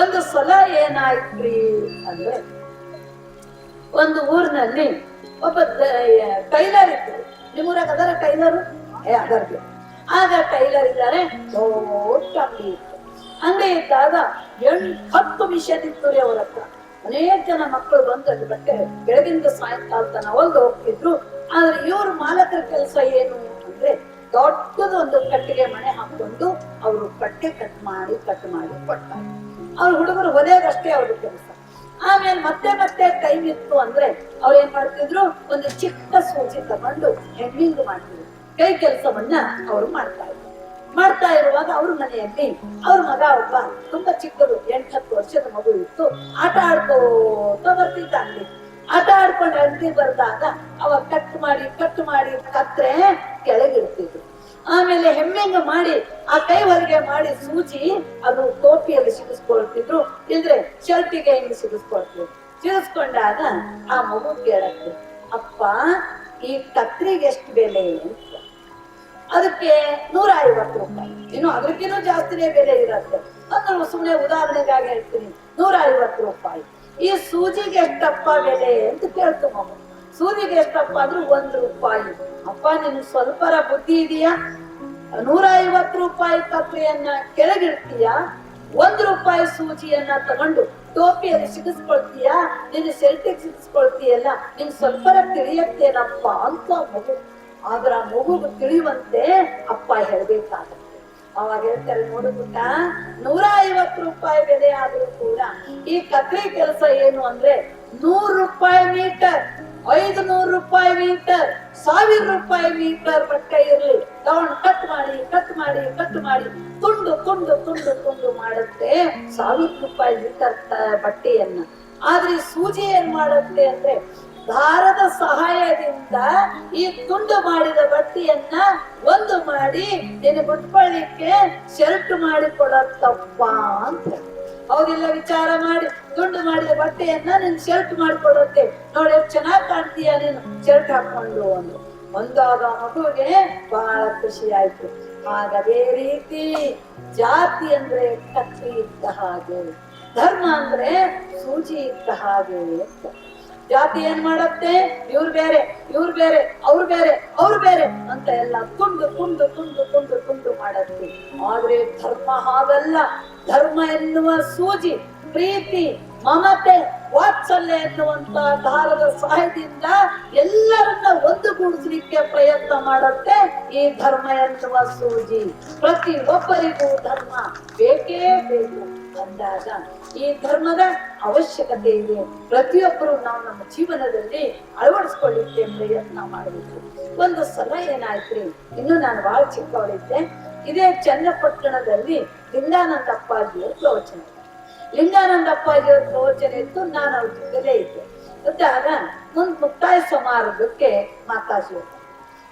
ಒಂದು ಸಲ ಏನಾಯ್ತ್ರಿ ಅಂದ್ರೆ, ಒಂದು ಊರಿನಲ್ಲಿ ಒಬ್ಬ ಟೈಲರ್ ಇತ್ತು ನಿಮ್ಮೂರಾಗ ಅದರ ಟೈಲರು? ಏ ಅದರ್ಗೆ ಆಗ ಟೈಲರ್ ಇದ್ದಾರೆ, ದೊಡ್ಡ ಅಂಗಡಿ ಇತ್ತು. ಇದ್ದಾಗ ಎಂಟು ಹತ್ತು ಮಿಷನ್ ಇತ್ತು ರೀ ಅವರ ಹತ್ರ. ಅನೇಕ ಜನ ಮಕ್ಕಳು ಬಂದು ಅಲ್ಲಿ ಬಟ್ಟೆ ಬೆಳಗಿಂದ ಸಾಯಂಕಾಲ ತನ ಒಂದು ಹೋಗ್ತಿದ್ರು. ಆದ್ರೆ ಇವ್ರ ಮಾಲಕರ ಕೆಲಸ ಏನು ಅಂದ್ರೆ ದೊಡ್ಡದೊಂದು ಕಟ್ಟಿಗೆ ಮನೆ ಹಾಕೊಂಡು ಅವರು ಬಟ್ಟೆ ಕಟ್ ಮಾಡಿ ಕಟ್ ಮಾಡಿ ಕೊಡ್ತಾರೆ. ಅವ್ರ ಹುಡುಗರು ಹೊಲಿಯೋದಷ್ಟೇ ಅವ್ರ ಕೆಲಸ. ಆಮೇಲೆ ಮತ್ತೆ ಮತ್ತೆ ಟೈಮ್ ಇತ್ತು ಅಂದ್ರೆ ಅವ್ರು ಏನ್ ಮಾಡ್ತಿದ್ರು? ಒಂದು ಚಿಕ್ಕ ಸೂಜಿ ತಗೊಂಡು ಹೆಮ್ಮಿಂಗ್ ಮಾಡ್ತಿದ್ರು. ಕೈ ಕೆಲಸವನ್ನ ಅವ್ರು ಮಾಡ್ತಾ ಇದ್ರು. ಮಾಡ್ತಾ ಇರುವಾಗ ಅವ್ರ ಮನೆಯಲ್ಲಿ ಅವ್ರ ಮಗ ಒಬ್ಬ ತುಂಬಾ ಚಿಕ್ಕದು ಎಂಟ್ ಹತ್ತು ವರ್ಷದ ಮಗು ಇತ್ತು. ಆಟ ಆಡ್ಕೋತ ಬರ್ತಿದ್ದ ಅಲ್ಲಿ ಆಟ ಆಡ್ಕೊಂಡು ಅಂಗಡಿ ಬರ್ದಾಗ ಅವ ಕಟ್ ಮಾಡಿ ಕಟ್ ಮಾಡಿ ಕತ್ರೆ ಕೆಳಗಿಡ್ತಿದ್ರು. ಆಮೇಲೆ ಹೆಮ್ಮೆಂಗ ಮಾಡಿ, ಆ ಕೈ ಹೊರಗೆ ಮಾಡಿ ಸೂಚಿ ಅದು ಟೋಪಿಯಲ್ಲಿ ಸಿಗಿಸ್ಕೊಳ್ತಿದ್ರು. ಇಲ್ದ್ರೆ ಶರ್ಟಿಗೆ ಹಿಂಗ್ ಸಿಗಿಸ್ಕೊಳ್ತಿದ್ರು. ಸಿಗಿಸ್ಕೊಂಡಾಗ ಆ ಮಗು ಕೇಳಕ್ಕೆ ಅಪ್ಪ, ಈ ಕತ್ರಿಗೆ ಎಷ್ಟು ಬೆಲೆ? ಅದಕ್ಕೆ ನೂರ ಐವತ್ತು ರೂಪಾಯಿ. ಇನ್ನು ಅದಕ್ಕಿನ್ನೂ ಜಾಸ್ತಿನೇ ಬೆಲೆ ಇರುತ್ತೆ. ಅಂದ್ರೆ ಸುಮ್ಮನೆ ಉದಾಹರಣೆಗಾಗಿ ಹೇಳ್ತೀನಿ. ನೂರ ಐವತ್ತು ರೂಪಾಯಿ. ಈ ಸೂಜಿಗೆ ಎಷ್ಟಪ್ಪ ಬೆಲೆ ಅಂತ ಕೇಳ್ತು ಮಗು ಸೂಜಿಗೆ ಎಷ್ಟಪ್ಪ ಅಂದ್ರೆ ಒಂದು ರೂಪಾಯಿ. ಅಪ್ಪ, ನಿನ್ ಸ್ವಲ್ಪರ ಬುದ್ಧಿ ಇದೆಯಾ? ನೂರ ಐವತ್ತು ರೂಪಾಯಿ ಕತ್ರಿಯನ್ನ ಕೆಳಗಿಡ್ತೀಯಾ? ಒಂದ್ ರೂಪಾಯಿ ಸೂಜಿಯನ್ನ ತಗೊಂಡು ಟೋಪಿಯಲ್ಲಿ ಸಿಗಿಸ್ಕೊಳ್ತೀಯ? ನಿನ್ನ ಸೆಲ್ಟಿಗೆ ಸಿಗಿಸ್ಕೊಳ್ತೀಯಲ್ಲ? ನಿನ್ ಸ್ವಲ್ಪರ ತಿಳಿಯತ್ತೇನಪ್ಪ ಅಂತ ಮಗು ಆದ್ರ ಮಗುಗೆ ತಿಳಿಯುವಂತೆ ಅಪ್ಪ ಹೇಳ್ಬೇಕಾಗುತ್ತೆ. ಅವಾಗ ಹೇಳ್ತಾರೆ, ನೋಡು ಪುಟ್ಟ ನೂರ ಐವತ್ತು ರೂಪಾಯಿ ಬೆಲೆ ಆದ್ರೂ ಕೂಡ ಈ ಕತ್ರಿ ಕೆಲಸ ಏನು ಅಂದ್ರೆ ನೂರು ರೂಪಾಯಿ ಮೀಟರ್ ಐದು ನೂರು ರೂಪಾಯಿ ಮೀಟರ್, ಸಾವಿರ ರೂಪಾಯಿ ಮೀಟರ್ ಬಟ್ಟೆ ಇರ್ಲಿ. ತಗೊಂಡು ಕಟ್ ಮಾಡಿ ಕಟ್ ಮಾಡಿ ಕಟ್ ಮಾಡಿ, ತುಂಡು ತುಂಡು ತುಂಡು ತುಂಡು ಮಾಡುತ್ತೆ ಸಾವಿರ ರೂಪಾಯಿ ಮೀಟರ್ ಬಟ್ಟೆಯನ್ನ. ಆದ್ರೆ ಸೂಜಿ ಏನ್ ಮಾಡುತ್ತೆ ಅಂದ್ರೆ ದಾರದ ಸಹಾಯದಿಂದ ಈ ತುಂಡು ಮಾಡಿದ ಬಟ್ಟೆಯನ್ನ ಒಂದು ಮಾಡಿ ನಿನ್ನ ಉಟ್ಕೊಳ್ಳಿಕ್ಕೆ ಶರ್ಟ್ ಮಾಡಿಕೊಡತ್ತಪ್ಪ ಅಂತ. ಅವರೆಲ್ಲ ವಿಚಾರ ಮಾಡಿ, ತುಂಡು ಮಾಡಿದ ಬಟ್ಟೆಯನ್ನ ನಿನ್ ಶರ್ಟ್ ಮಾಡಿಕೊಡುತ್ತೆ. ನೋಡಿ, ಎಷ್ಟು ಚೆನ್ನಾಗಿ ಕಾಣ್ತೀಯ ನೀನು? ಶರ್ಟ್ ಹಾಕೊಂಡು ಅಂದ್ರು ಒಂದಾದ ಮಗುವಿಗೆ ಬಹಳ ಖುಷಿ ಆಯ್ತು. ಆಗ ಅದೇ ರೀತಿ ಜಾತಿ ಅಂದ್ರೆ ಕತ್ತಿ ಇದ್ದ ಹಾಗೆ, ಧರ್ಮ ಅಂದ್ರೆ ಸೂಜಿ ಇದ್ದ ಹಾಗೆ ಅಂತ ಜಾತಿ ಏನ್ ಮಾಡತ್ತೆ? ಇವ್ರು ಬೇರೆ ಇವ್ರು ಬೇರೆ, ಅವ್ರು ಬೇರೆ ಅವ್ರು ಬೇರೆ ಅಂತ ಎಲ್ಲ ತುಂಡು ತುಂಡು ತುಂಡು ತುಂಡು ತುಂಡು ಮಾಡತ್ತೆ. ಆದ್ರೆ ಧರ್ಮ ಹಾಗಲ್ಲ. ಧರ್ಮ ಎನ್ನುವ ಸೂಜಿ, ಪ್ರೀತಿ, ಮಮತೆ, ವಾತ್ಸಲ್ಯ ಎನ್ನುವಂತ ದಾರದ ಸಹಾಯದಿಂದ ಎಲ್ಲರನ್ನ ಒಂದುಗೂಡಿಸಲಿಕ್ಕೆ ಪ್ರಯತ್ನ ಮಾಡುತ್ತೆ ಈ ಧರ್ಮ ಎನ್ನುವ ಸೂಜಿ. ಪ್ರತಿ ಒಬ್ಬರಿಗೂ ಧರ್ಮ ಬೇಕೇ ಬೇಕು. ಅಂದಾಗ ಈ ಧರ್ಮದ ಅವಶ್ಯಕತೆ ಇದೆ. ಪ್ರತಿಯೊಬ್ಬರು ನಾವು ನಮ್ಮ ಜೀವನದಲ್ಲಿ ಅಳವಡಿಸ್ಕೊಳ್ಳಿಕ್ಕೆ ಪ್ರಯತ್ನ ಮಾಡಬೇಕು ಒಂದು ಸಲ ಏನಾಯ್ತ್ರಿ ಇನ್ನು ನಾನು ಬಹಳ ಚಿಕ್ಕವಳಿದ್ದೆ. ಇದೇ ಚನ್ನಪಟ್ಟಣದಲ್ಲಿ ಲಿಂಗಾನಂದ ಅಪ್ಪಾಜಿಯ ಪ್ರವಚನ. ಲಿಂಗಾನಂದಪ್ಪ ಪ್ರವಚನ ಇತ್ತು ನಾನು ಅವ್ರ ಜೊತೆಲೇ ಇದ್ದೆ. ಮುಂದ್ ಮುಕ್ತಾಯ ಸಮಾರಂಭಕ್ಕೆ ಮಾತಾಜಿ.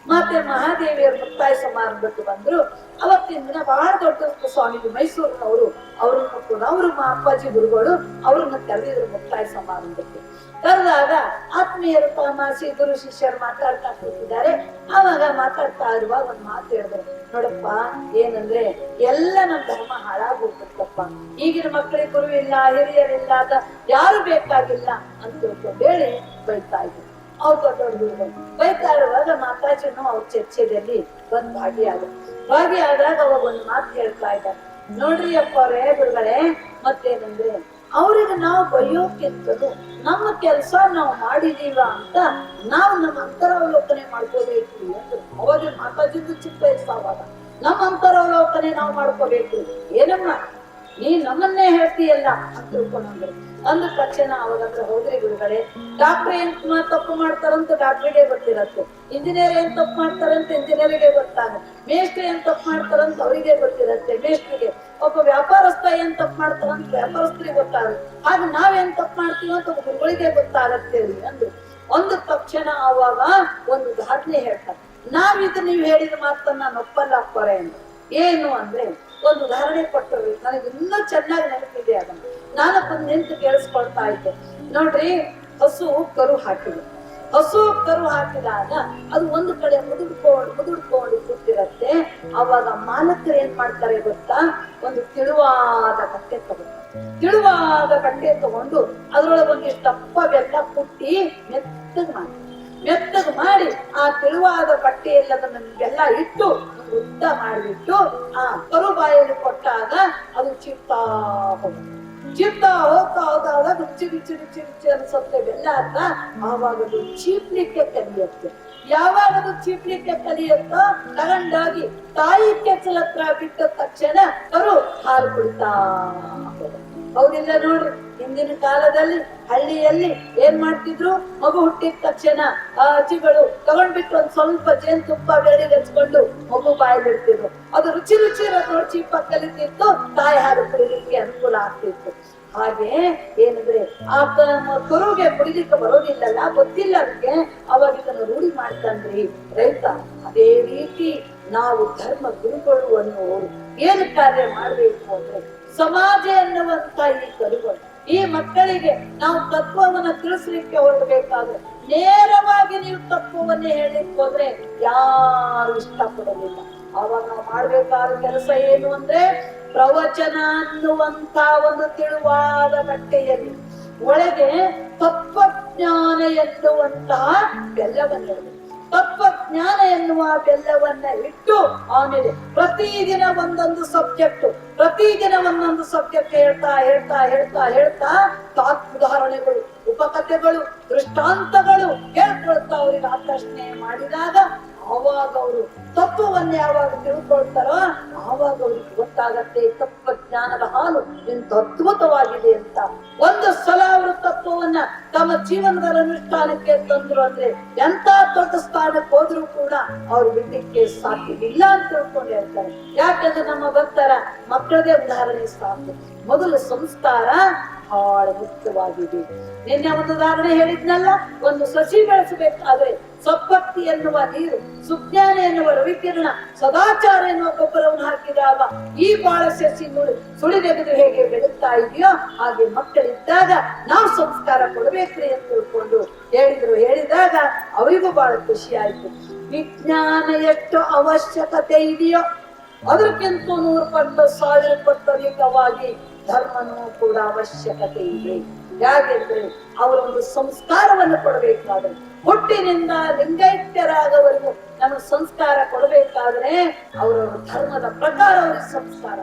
ಮತ್ತೆ ಮಹಾದೇವಿಯರ ಮುಕ್ತಾಯ ಸಮಾರಂಭಕ್ಕೆ ಬಂದ್ರು. ಅವತ್ತಿನ ದಿನ ಬಹಳ ದೊಡ್ಡ ಸ್ವಾಮಿ ಮೈಸೂರಿನವರು ಅವ್ರನ್ನು ಕೂಡ ಅವರು ಅಪ್ಪಾಜಿ ಗುರುಗಳು ಅವ್ರನ್ನ ಕರೆದಿದ್ರು ಮುಕ್ತಾಯ ಸಮಾರಂಭಕ್ಕೆ. ಕರೆದಾಗ ಆತ್ಮೀಯರು ಮಾಸಿ ಗುರು ಶಿಷ್ಯರು ಮಾತಾಡ್ತಾ ಕೂತಿದ್ದಾರೆ. ಅವಾಗ ಮಾತಾಡ್ತಾ ಇರುವಾಗ ಒಂದ್ ಮಾತು ಹೇಳಿದ್ರು. ನೋಡಪ್ಪ, ಏನಂದ್ರೆ ಎಲ್ಲ ನಮ್ಮ ಧರ್ಮ ಹಾಳಾಗೋಗ್ಬಿಡ್ತಪ್ಪ ಈಗಿನ ಮಕ್ಕಳಿಗೆ ಗುರು ಇಲ್ಲ ಹಿರಿಯರಿಲ್ಲ ಅಂತ ಯಾರು ಬೇಕಾಗಿಲ್ಲ ಅಂತ ಹೇಳಿ ಬೈತಾ ಇದ್ರು. ಅವ್ರು ದೊಡ್ಡವ್ರು ಬೈತಾ ಇರುವಾಗ ಮಾತಾಜಿನೂ ಅವ್ರ ಚರ್ಚೆಯಲ್ಲಿ ಬಂದ್ ಭಾಗಿಯಾದ. ಭಾಗಿಯಾದಾಗ ಅವಾಗ ಒಂದು ಮಾತು ಹೇಳ್ತಾ ಇದ್ದ. ನೋಡ್ರಿ ಅಪ್ಪ ಅವರೇ ಗುರುಗಳೇ, ಮತ್ತೇನಂದ್ರೆ, ಅವ್ರಿಗೆ ನಾವು ಬೈಯೋಕ್ಕಿಂತಲೂ ನಮ್ಮ ಕೆಲಸ ನಾವು ಮಾಡಿದೀವ ಅಂತ ನಾವು ನಮ್ಮ ಅಂತರಾವಲೋಕನೆ ಮಾಡ್ಕೋಬೇಕು ಅಂತ ಅವಾಗ ಮಾತಾಜಿದ್ದು ಚಿಕ್ಕ ಇರ್ತಾವಾಗ ನಮ್ಮ ಅಂತರಾವಲೋಕನೆ ನಾವು ಮಾಡ್ಕೋಬೇಕು. ಏನಮ್ಮ? ನೀ ನಮ್ಮನ್ನೇ ಹೇಳ್ತೀಯಲ್ಲ ಅಂತ ತಿಳ್ಕೊಂಡ್ರು. ಅಂದ ತಕ್ಷಣ ಅವಾಗಂದ್ರೆ ಹೋದ್ರಿ ಗುರುಗಳೇ ಡಾಕ್ಟರ್ ಏನ್ ತಪ್ಪು ಮಾಡ್ತಾರಂತ ಡಾಕ್ಟ್ರಿಗೆ ಗೊತ್ತಿರತ್ತೆ. ಇಂಜಿನಿಯರ್ ಏನ್ ತಪ್ಪು ಮಾಡ್ತಾರಂತ ಇಂಜಿನಿಯರಿಗೆ ಗೊತ್ತಾಗ ಮೇಸ್ಟ್ರಿ ಏನ್ ತಪ್ಪು ಮಾಡ್ತಾರಂತ ಅವರಿಗೆ ಗೊತ್ತಿರತ್ತೆ, ಮೇಸ್ಟ್ರಿಗೆ. ಒಬ್ಬ ವ್ಯಾಪಾರಸ್ಥ ಏನ್ ತಪ್ಪು ಮಾಡ್ತಾರಂತ ವ್ಯಾಪಾರಸ್ಥರಿಗೆ ಗೊತ್ತಾಗುತ್ತೆ. ಹಾಗೆ ನಾವೇನ್ ತಪ್ಪು ಮಾಡ್ತೀವಿ ಅಂತ ಗುರುಗಳಿಗೆ ಗೊತ್ತಾಗತ್ತೆ ಅಂದ್ರು. ಒಂದು ತಕ್ಷಣ ಅವಾಗ ಒಂದು ದಾಖಲೆ ಹೇಳ್ತಾರೆ. ನಾವಿದು ನೀವು ಹೇಳಿದ ಮಾತನ್ನ ನಾನು ಒಪ್ಪಲ್ಲ ಕೊರೆ ಏನು ಅಂದ್ರೆ ಒಂದು ಉದಾಹರಣೆ ಕೊಟ್ಟರು. ನನಗೆ ಇನ್ನೂ ಚೆನ್ನಾಗಿ ನೆನಪಿದೆ ಅದನ್ನು. ನಾನು ಬಂದು ನಿಂತು ಕೇಳಿಸ್ಕೊಳ್ತಾ ಇದ್ದೆ. ನೋಡ್ರಿ, ಹಸು ಕರು ಹಾಕಿದೆ. ಹಸು ಕರು ಹಾಕಿದಾಗ ಅದು ಒಂದು ಕಡೆ ಮುದುಡ್ಕೊಂಡು ಮುದುಡ್ಕೊಂಡು ಕೂತಿರತ್ತೆ. ಅವಾಗ ಮಾಲಕರು ಏನ್ ಮಾಡ್ತಾರೆ ಗೊತ್ತಾ? ಒಂದು ತಿಳುವಾದ ಕಟ್ಟೆ ತಗೊಂಡು, ತಿಳುವಾದ ಕಟ್ಟೆ ತಗೊಂಡು ಅದರೊಳಗೆ ಒಂದಿಷ್ಟು ದಪ್ಪ ಬೆಲ್ಲ ಕುಟ್ಟಿ ಮೆತ್ತಗ್ ಮಾಡಿ ಮೆತ್ತಗೆ ಮಾಡಿ ಆ ತಿಳುವಾದ ಬಟ್ಟೆಯಲ್ಲಿ ಅದನ್ನ ಬೆಲ್ಲ ಇಟ್ಟು ಉದ್ದ ಮಾಡಿಬಿಟ್ಟು ಆ ಕರುಬಾಯಲ್ಲಿ ಕೊಟ್ಟಾಗ ಅದು ಚಿಪ್ತಾ ಹೋಗುತ್ತೆ. ಚಿಪ್ತಾ ಹೋಗ್ತಾ ಹೋಗ್ತಾ ಹೋದಾಗ ರುಚಿ ರುಚಿ ರುಚಿ ರುಚಿ ಅನ್ಸುತ್ತೆ. ಬೆಲ್ಲ ಅಂತ ಆವಾಗ ಅದು ಚೀಪ್ಲಿಕ್ಕೆ ಕಲಿಯುತ್ತೆ. ಯಾವಾಗ ಅದು ಚೀಪ್ಲಿಕ್ಕೆ ಕಲಿಯುತ್ತೋ, ತಗೊಂಡೋಗಿ ತಾಯಿ ಕೆಚ್ಚಲ ಹತ್ರ ಬಿಟ್ಟ ತಕ್ಷಣ ಕರು ಹಾಲು ಕುಡಿತಾ ಹೋಗುತ್ತೆ. ಹೌದಿಲ್ಲ ನೋಡ್ರಿ, ಹಿಂದಿನ ಕಾಲದಲ್ಲಿ ಹಳ್ಳಿಯಲ್ಲಿ ಏನ್ ಮಾಡ್ತಿದ್ರು? ಮಗು ಹುಟ್ಟಿದ ತಕ್ಷಣ ಆ ಅಜ್ಜಿಗಳು ತಗೊಂಡ್ಬಿಟ್ಟು ಒಂದ್ ಸ್ವಲ್ಪ ಜೇನ್ ತುಪ್ಪ ಬೆಳ್ಳಿಗೆ ಹಚ್ಕೊಂಡು ಮಗು ಬಾಯಲ್ಲಿಡ್ತಿದ್ರು ಅದು ರುಚಿ ರುಚಿ ಇರೋದ್ ನೋಡಿ ಚೀಪ ಕಲಿತಿತ್ತು ತಾಯಿ ಹಾಲು ಕುಡಿಲಿಕ್ಕೆ ಅನುಕೂಲ ಆಗ್ತಿತ್ತು. ಹಾಗೆ ಏನಂದ್ರೆ ಆ ಕರುಗೆ ಕುಡಿಲಿಕ್ಕೆ ಬರೋದಿಲ್ಲಲ್ಲ, ಗೊತ್ತಿಲ್ಲ ಅದಕ್ಕೆ ಅವಾಗ ಇದನ್ನು ರೂಢಿ ಮಾಡ್ತಂದ್ರಿ. ರೈತ, ಅದೇ ರೀತಿ ನಾವು ಧರ್ಮ ಗುರುಗಳು ಅನ್ನೋರು, ಏನು ಕಾರ್ಯ ಮಾಡ್ಬೇಕು ಅಂದ್ರೆ ಸಮಾಜ ಎನ್ನುವಂತ ಈ ಕರುಗಳು, ಈ ಮಕ್ಕಳಿಗೆ ನಾವು ತತ್ವವನ್ನ ತಿಳಿಸ್ಲಿಕ್ಕೆ ಹೋಗಬೇಕಾದ್ರೆ ನೇರವಾಗಿ ನೀವು ತತ್ವವನ್ನೇ ಹೇಳಲಿಕ್ಕೆ ಹೋದ್ರೆ ಯಾರು ಇಷ್ಟಪಡೋದಿಲ್ಲ. ಅವಾಗ ನಾವು ಮಾಡ್ಬೇಕಾದ ಕೆಲಸ ಏನು ಅಂದ್ರೆ ಪ್ರವಚನ ಅನ್ನುವಂತ ಒಂದು ತಿಳುವಾದ ಬಟ್ಟೆಯಲ್ಲಿ ಒಳಗೆ ತತ್ವಜ್ಞಾನ ಎನ್ನುವಂತಹ ಬೆಲ್ಲವನ್ನಿಡಬೇಕು ತತ್ವಜ್ಞಾನ ಎನ್ನುವ ಬೆಲ್ಲವನ್ನ ಇಟ್ಟು ಆಮೇಲೆ ಪ್ರತಿದಿನ ಒಂದೊಂದು ಸಬ್ಜೆಕ್ಟ್, ಪ್ರತಿದಿನ ಒಂದೊಂದು ಸಬ್ಜೆಕ್ಟ್ ಹೇಳ್ತಾ ಹೇಳ್ತಾ ಹೇಳ್ತಾ ಹೇಳ್ತಾ ತಾತ್ ಉದಾಹರಣೆಗಳು ಉಪಕಥೆಗಳು, ದೃಷ್ಟಾಂತಗಳು ಹೇಳ್ಕೊಳ್ತಾ ಅವ್ರಿಗೆ ಆಕರ್ಷಣೆ ಮಾಡಿದಾಗ ಆವಾಗ ಅವರು ತತ್ವವನ್ನ ಯಾವಾಗ ತಿಳ್ಕೊಳ್ತಾರೋ, ಆವಾಗ ಅವ್ರಿಗೆ ಗೊತ್ತಾಗತ್ತೆ ತತ್ವಜ್ಞಾನದ ಹಾಲು ಇಂಥ ಅದ್ಭುತವಾಗಿದೆ ಅಂತ. ಒಂದು ಸಲ ಅವರು ತತ್ವವನ್ನ ತಮ್ಮ ಜೀವನದ ಅನುಷ್ಠಾನಕ್ಕೆ ತಂದ್ರು ಅಂದ್ರೆ ಎಂತ ದೊಡ್ಡ ಸ್ಥಾನಕ್ಕೆ ಹೋದ್ರು ಕೂಡ ಅವ್ರು ಬಿಡ್ಲಿಕ್ಕೆ ಸಾಧ್ಯವಿಲ್ಲ ಅಂತ ತಿಳ್ಕೊಂಡು ಹೇಳ್ತಾರೆ ಯಾಕಂದ್ರೆ ನಮ್ಮ ಭಕ್ತರ ಮಕ್ಕಳದೇ ಉದಾಹರಣೆ ಸಾಕು. ಮೊದಲು ಸಂಸ್ಕಾರ ಬಹಳ ಮುಖ್ಯವಾಗಿದೆ. ನಿನ್ನೆ ಒಂದು ಉದಾಹರಣೆ ಹೇಳಿದ್ನಲ್ಲ, ಒಂದು ಸಸಿ ಬೆಳೆಸಬೇಕಾದ್ರೆ ಸಪ್ಪತ್ತಿ ಎನ್ನುವ ನೀರು, ಸುಜ್ಞಾನ ಎನ್ನುವ ರವಿಕಿರಣ, ಸದಾಚಾರ ಎನ್ನುವ ಗೊಬ್ಬರವನ್ನು ಹಾಕಿದಾಗ ಈ ಬಾಳ ಸಸಿ ನೋಡಿ ಸುಳಿದೆಗೆದು ಹೇಗೆ ಬೆಳೀತಾ ಇದೆಯೋ ಹಾಗೆ ಮಕ್ಕಳಿದ್ದಾಗ ನಾವು ಸಂಸ್ಕಾರ ಕೊಡಬೇಕ್ರಿ ಅಂತ ತಿಳ್ಕೊಂಡು ಹೇಳಿದ್ರು. ಹೇಳಿದಾಗ ಅವರಿಗೂ ಬಹಳ ಖುಷಿ ಆಯ್ತು. ವಿಜ್ಞಾನ ಎಷ್ಟು ಅವಶ್ಯಕತೆ ಇದೆಯೋ ಅದಕ್ಕಿಂತ ನೂರು ಪಟ್ಟು, ಸಾವಿರ ಪಟ್ಟು ಧರ್ಮನೂ ಕೂಡ ಅವಶ್ಯಕತೆ ಇದೆ. ಯಾಕೆಂದ್ರೆ ಅವರೊಂದು ಸಂಸ್ಕಾರವನ್ನು ಕೊಡಬೇಕಾದ್ರೆ, ಹುಟ್ಟಿನಿಂದ ಲಿಂಗೈಕ್ಯರಾಗವರೆಗೂ ನಮಗೆ ಸಂಸ್ಕಾರ ಕೊಡಬೇಕಾದ್ರೆ ಅವರವರ ಧರ್ಮದ ಪ್ರಕಾರ ಅವರಿಗೆ ಸಂಸ್ಕಾರ